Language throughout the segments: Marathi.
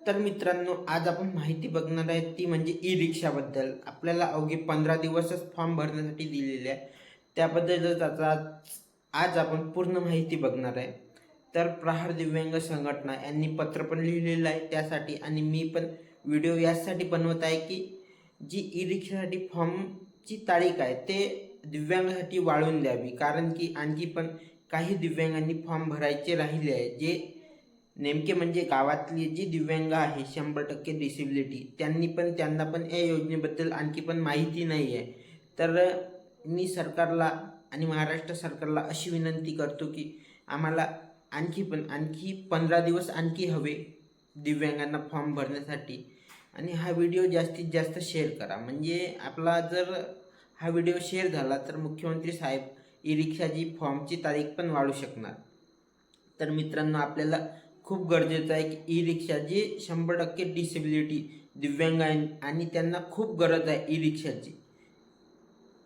तर मित्रांनो आज आपण माहिती बघणार आहे ती म्हणजे ई रिक्षाबद्दल आपल्याला अवघे पंधरा दिवसच फॉर्म भरण्यासाठी दिलेले आहे. त्याबद्दलच आता आज आपण पूर्ण माहिती बघणार आहे. तर प्रहार दिव्यांग संघटना यांनी पत्र पण लिहिलेलं आहे त्यासाठी आणि मी पण व्हिडिओ यासाठी बनवत आहे की जी ई रिक्षासाठी फॉर्मची तारीख आहे ते दिव्यांगासाठी वाढवून द्यावी. कारण की आणखी पण काही दिव्यांगांनी फॉर्म भरायचे राहिले आहे जे नेमके म्हणजे गावातली जी दिव्यांग आहे शंभर टक्के डिसेबिलिटी त्यांनी पण त्यांना पण या योजनेबद्दल आणखी पण माहिती नाही आहे तर मी सरकारला आणि महाराष्ट्र सरकारला अशी विनंती करतो की आम्हाला आणखी पण आणखी पंधरा दिवस आणखी हवे दिव्यांगांना फॉर्म भरण्यासाठी. आणि हा व्हिडिओ जास्तीत जास्त शेअर करा. म्हणजे आपला जर हा व्हिडिओ शेअर झाला तर मुख्यमंत्री साहेब ई रिक्षाची फॉर्मची तारीख पण वाढू शकणार. तर मित्रांनो आपल्याला खूप गरजेचं आहे की ई रिक्षा जी शंभर टक्के डिसेबिलिटी दिव्यांग आहे आणि त्यांना खूप गरज आहे ई रिक्षाची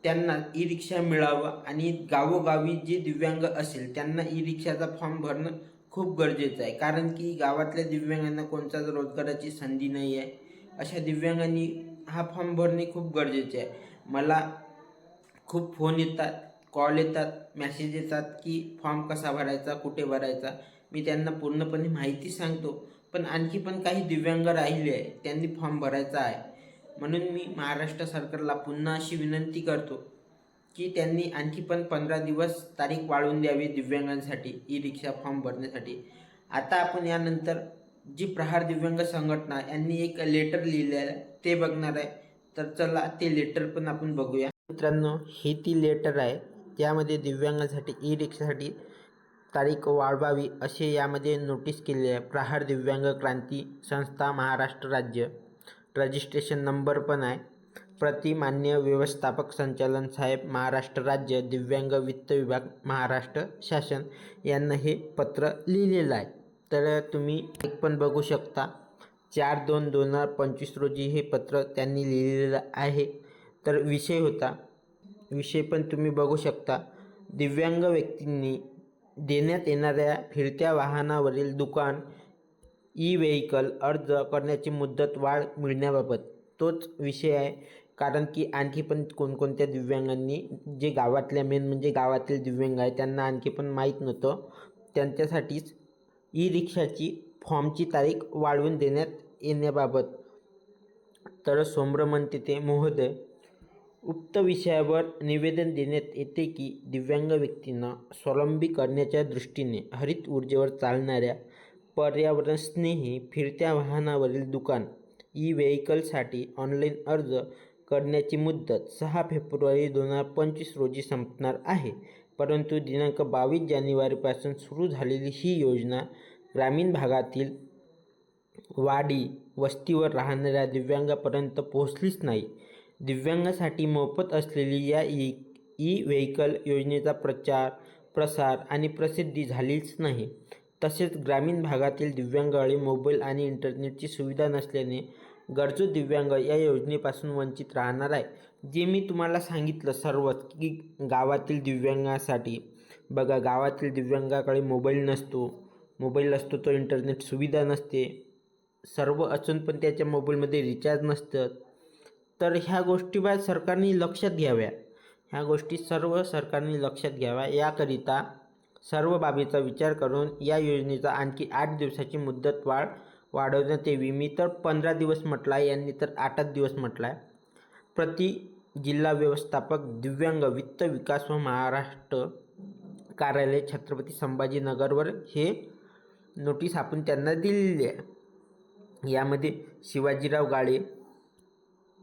त्यांना ई रिक्षा मिळावं आणि गावोगावी जे दिव्यांग असेल त्यांना ई रिक्षाचा फॉर्म भरणं खूप गरजेचं आहे. कारण की गावातल्या दिव्यांगांना कोणताच रोजगाराची संधी नाही आहे अशा दिव्यांगांनी हा फॉर्म भरणे खूप गरजेचे आहे. मला खूप फोन येतात. कॉल येतात मॅसेज येतात की फॉर्म कसा भरायचा कुठे भरायचा मी त्यांना पूर्णपणे माहिती सांगतो. पण आणखी पण काही दिव्यांग राहिले आहे त्यांनी फॉर्म भरायचा आहे. म्हणून मी महाराष्ट्र सरकारला पुन्हा अशी विनंती करतो की त्यांनी आणखी पण पंधरा दिवस तारीख वाढवून द्यावी दिव्यांगांसाठी ई रिक्षा फॉर्म भरण्यासाठी. आता आपण यानंतर जी प्रहार दिव्यांग संघटना यांनी एक लेटर लिहिलेलं आहे ते बघणार आहे. तर चला ते लेटर पण आपण बघूया. मित्रांनो ही ती लेटर आहे. त्यामध्ये दिव्यांगासाठी ई रिक्षासाठी तारीख वाढवावी असे यामध्ये नोटीस केले आहे. प्रहार दिव्यांग क्रांती संस्था महाराष्ट्र राज्य. रजिस्ट्रेशन नंबर पण आहे. प्रति मान्य व्यवस्थापक संचालन साहेब महाराष्ट्र राज्य दिव्यांग वित्त विभाग महाराष्ट्र शासन यांना हे पत्र लिहिलेलं आहे. तर तुम्ही एक पण बघू शकता. चार दोन दोन हजार पंचवीस रोजी हे पत्र त्यांनी लिहिलेलं आहे. तर विषय होता विषय पण तुम्ही बघू शकता. दिव्यांग व्यक्तींनी देण्यात येणाऱ्या फिरत्या वाहनावरील दुकान ई व्हेकल अर्ज करण्याची मुदत वाढ मिळण्याबाबत तोच विषय आहे. कारण की आणखी पण कोणकोणत्या दिव्यांगांनी जे गावातल्या मेन म्हणजे गावातील दिव्यांग आहे त्यांना आणखी पण माहीत नव्हतं. त्यांच्यासाठीच ई रिक्षाची फॉर्मची तारीख वाढवून देण्यात येण्याबाबत. तर सोम्रमंते ते महोदय उक्त विषयावर निवेदन देण्यात येते की दिव्यांग व्यक्तींना स्वावलंबी करण्याच्या दृष्टीने हरित ऊर्जेवर चालणाऱ्या पर्यावरणस्नेही फिरत्या वाहनावरील दुकान ई व्हेकलसाठी ऑनलाईन अर्ज करण्याची मुदत सहा फेब्रुवारी दोन हजार पंचवीस रोजी संपणार आहे. परंतु दिनांक बावीस जानेवारीपासून सुरू झालेली ही योजना ग्रामीण भागातील वाडी वस्तीवर राहणाऱ्या दिव्यांगापर्यंत पोहोचलीच नाही. दिव्यांगासाठी मोफत असलेली या ई ई व्हेकल योजनेचा प्रचार प्रसार आणि प्रसिद्धी झालीच नाही. तसेच ग्रामीण भागातील दिव्यांगाकडे मोबाईल आणि इंटरनेटची सुविधा नसल्याने गरजू दिव्यांग या योजनेपासून वंचित राहणार आहे. जे मी तुम्हाला सांगितलं सर्वच की गावातील दिव्यांगासाठी. बघा गावातील दिव्यांगाकडे मोबाईल नसतो. मोबाईल असतो तो इंटरनेट सुविधा नसते. सर्व असून पण त्याच्या मोबाईलमध्ये रिचार्ज नसतं तर ह्या गोष्टी बा सरकारने लक्षात घ्याव्या. ह्या गोष्टी सर्व सरकारने लक्षात घ्याव्या. याकरिता सर्व बाबीचा विचार करून या योजनेचा आणखी आठ दिवसाची मुदत वाढ वाढवण्यात यावी. मी तर पंधरा दिवस म्हटला आहे यांनी तर आठच दिवस म्हटला आहे प्रति जिल्हा व्यवस्थापक दिव्यांग वित्त विकास व महाराष्ट्र कार्यालय छत्रपती संभाजीनगरवर हे नोटीस आपण त्यांना दिलेली आहे. यामध्ये शिवाजीराव गाळे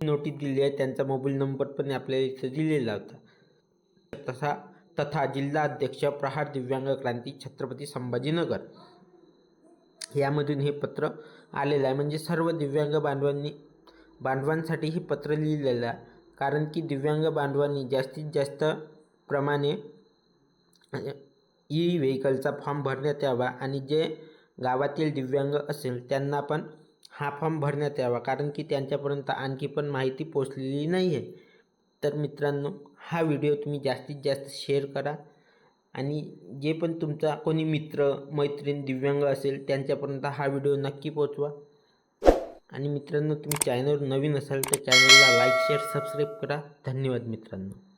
नोटीस दिली आहे. त्यांचा मोबाईल नंबर पण आपल्याला इथं दिलेला होता. तसा तथा जिल्हा अध्यक्ष प्रहार दिव्यांग क्रांती छत्रपती संभाजीनगर. यामधून हे पत्र आलेलं आहे. म्हणजे सर्व दिव्यांग बांधवांनी बांधवांसाठी हे पत्र लिहिलेलं आहे. कारण की दिव्यांग बांधवांनी जास्तीत जास्त प्रमाणे ई व्हेकलचा फॉर्म भरण्यात यावा आणि जे गावातील दिव्यांग असेल त्यांना पण हा फॉर्म भरण्यात यावा कारण की त्यांच्यापर्यंत आणखी पण माहिती पोचलेली नाही आहे तर मित्रांनो हा व्हिडिओ तुम्ही जास्तीत जास्त शेअर करा आणि जे पण तुमचा कोणी मित्र मैत्रीण दिव्यांग असेल त्यांच्यापर्यंत हा व्हिडिओ नक्की पोचवा आणि मित्रांनो तुम्ही चॅनलवर नवीन असाल तर चॅनलला लाईक शेअर सबस्क्राईब करा. धन्यवाद मित्रांनो.